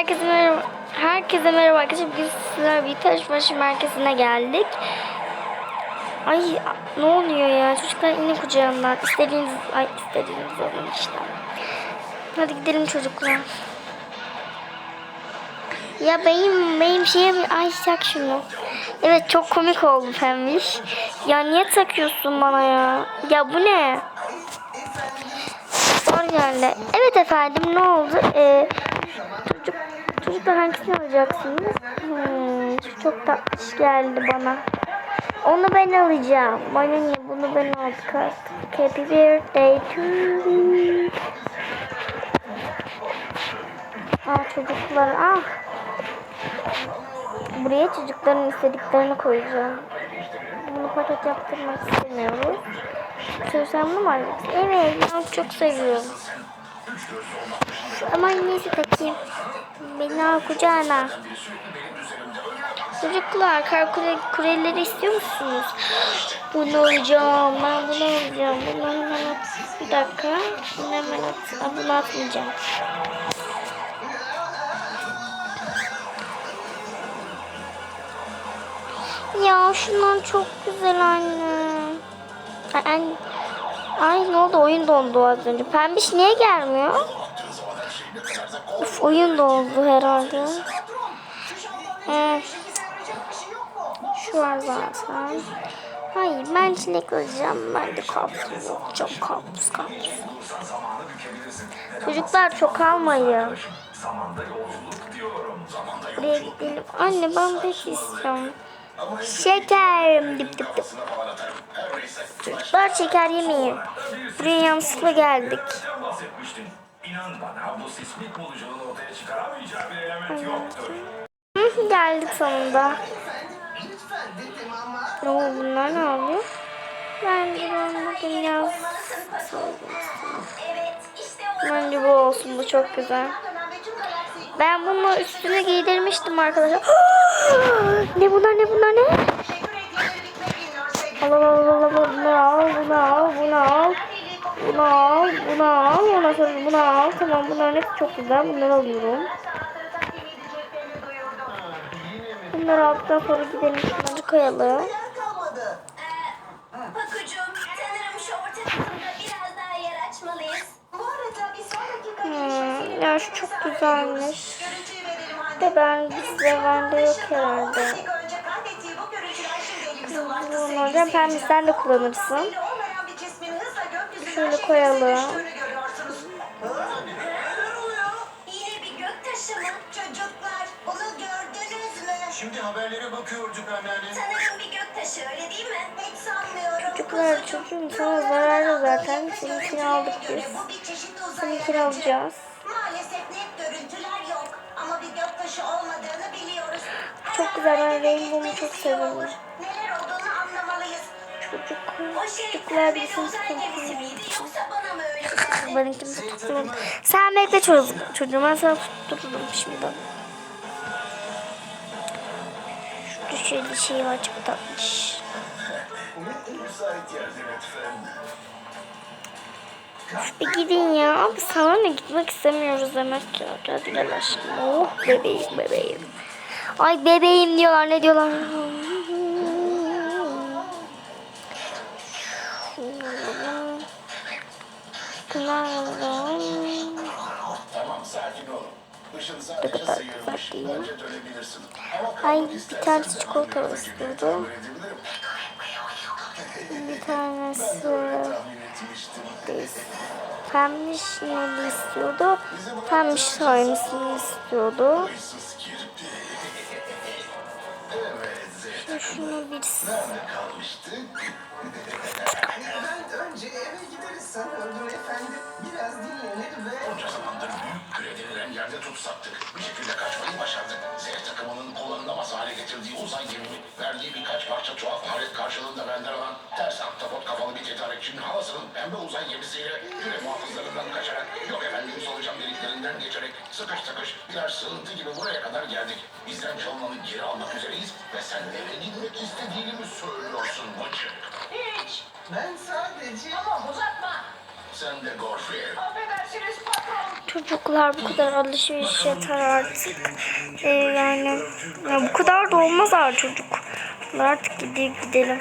Herkese merhaba. Herkese merhaba arkadaşlar. Bugün sizlerle bir alışveriş merkezine geldik. Ay ne oluyor ya? Çocuklar yine kucağımdan. İstediğiniz, ay istediğiniz olun işte. Hadi gidelim çocuklar. Ya benim benim şeyim ay tak şunu. Evet çok komik oldu pembiş. Ya niye takıyorsun bana ya? Ya bu ne? Sor geldi. Evet efendim ne oldu? Ee, çocuk çocuklar hangisini alacaksınız? Hmm, çok tatlış geldi bana. Onu ben alacağım. Bana niye bunu ben artık. Happy birthday to you. Ah çocuklar ah. Buraya çocukların istediklerini koyacağım. Bunu paket yaptırmak istemiyoruz. Sen bunu? Evet ben çok seviyorum. Aman neyse takayım. Beni al kucağına. Çocuklar kar kure, kureleri istiyor musunuz? Bunu alacağım. Ben bunu alacağım. Bunu hemen at. Bir dakika. Bunu hemen at. Aa, Bunu atmayacağım. Ya şundan çok güzel anne. Ay, ay, ne oldu oyun dondu az önce. Pembiş niye gelmiyor? Uf, oyun dondu herhalde. Ee, şu var zaten. Hayır ben çilek alacağım. Ben de karpuz alacağım. Karpuz karpuz. Çocuklar çok almayın. Buraya gidelim. Anne ben pek istiyorum. Şeker. Dip dip dip. Çocuklar şeker yemeyin. Buraya yanlışlıkla geldik. Hı, geldik sonunda. Oo, bunlar ne yapıyor? Ben de ben bugün yaz Bence bu olsun bu çok güzel. Ben bunu üstüne giydirmiştim arkadaşlar. ne bunlar ne bunlar ne? Al al al al al bunu al bunu al bunu al. Bunu al bunu al ondan sonra bunu al. Tamam bunların hepsi çok güzel bunları alıyorum. Bunları aldıktan sonra gidelim şunları koyalım. Pakucuğum, sanırım şu orta kısımda biraz daha yer açmalıyız. Bu arada bir sonraki Hmm, ya şu çok güzelmiş. De ben bizde bende yok herhalde. önce kaydettiği bu görüntüler şimdi hocam pembişten de kullanırsın. Şöyle koyalım. Şimdi haberlere bakıyorduk anneanne. Sanırım bir göktaşı, öyle değil mi? Hiç sanmıyorum. Çocuklar çocuğum sana zararlı zaten. Seninkini aldık biz. Seninkini alacağız. Maalesef net görüntüler yok. Ama bir göktaşı olmadığını biliyoruz. Çok güzel, ben Rainbow'u çok seviyorum. Neler mı öyle geldi? Benimkini tuttum. Sen bekle çocuk. Çocuğum ben sana tuttururum şimdi. Şu düşürdü şey var çok tatlış. Bir gidin ya. Abi sana ne gitmek istemiyoruz demek ya. Hadi gel aşkım. Oh bebeğim bebeğim. Ay bebeğim diyorlar ne diyorlar. Tamam sakin ol. Işın Ne kadar güzel Ay bir tanesi bir istiyordu. Bir tanesi pembiş neli istiyordu. Pembiş aynısını istiyordu. Şunu bir Nerede kalmıştık? Ben önce eve gideriz sanıyordum efendim. Biraz dinlenir ve... Onca zamandır büyük küre denilen yerde tutsaktık. Bir şekilde kaçmayı başardık. Z takımının kullanılamaz hale getirdiği uzay gemimi, verdiği birkaç parça tuhaf alet karşılığında benden alan ters ahtapot kafalı bir tedarikçinin halasının pembe uzay gemisiyle küre muhafızlarından kaçarak yok efendim solucan deliklerinden geçerek sıkış sıkış birer sığıntı gibi buraya kadar geldik. Bizden çalınanı geri almak üzereyiz ve sen eve gitmek istediğini mi söylüyorsun bacım? Hiç. Ben sadece... Tamam uzatma. Sen de Gorfie. Affedersiniz patron. Çocuklar bu kadar alışveriş yeter artık. Ee, yani ya bu kadar da olmaz artık çocuk. Artık gidelim gidelim.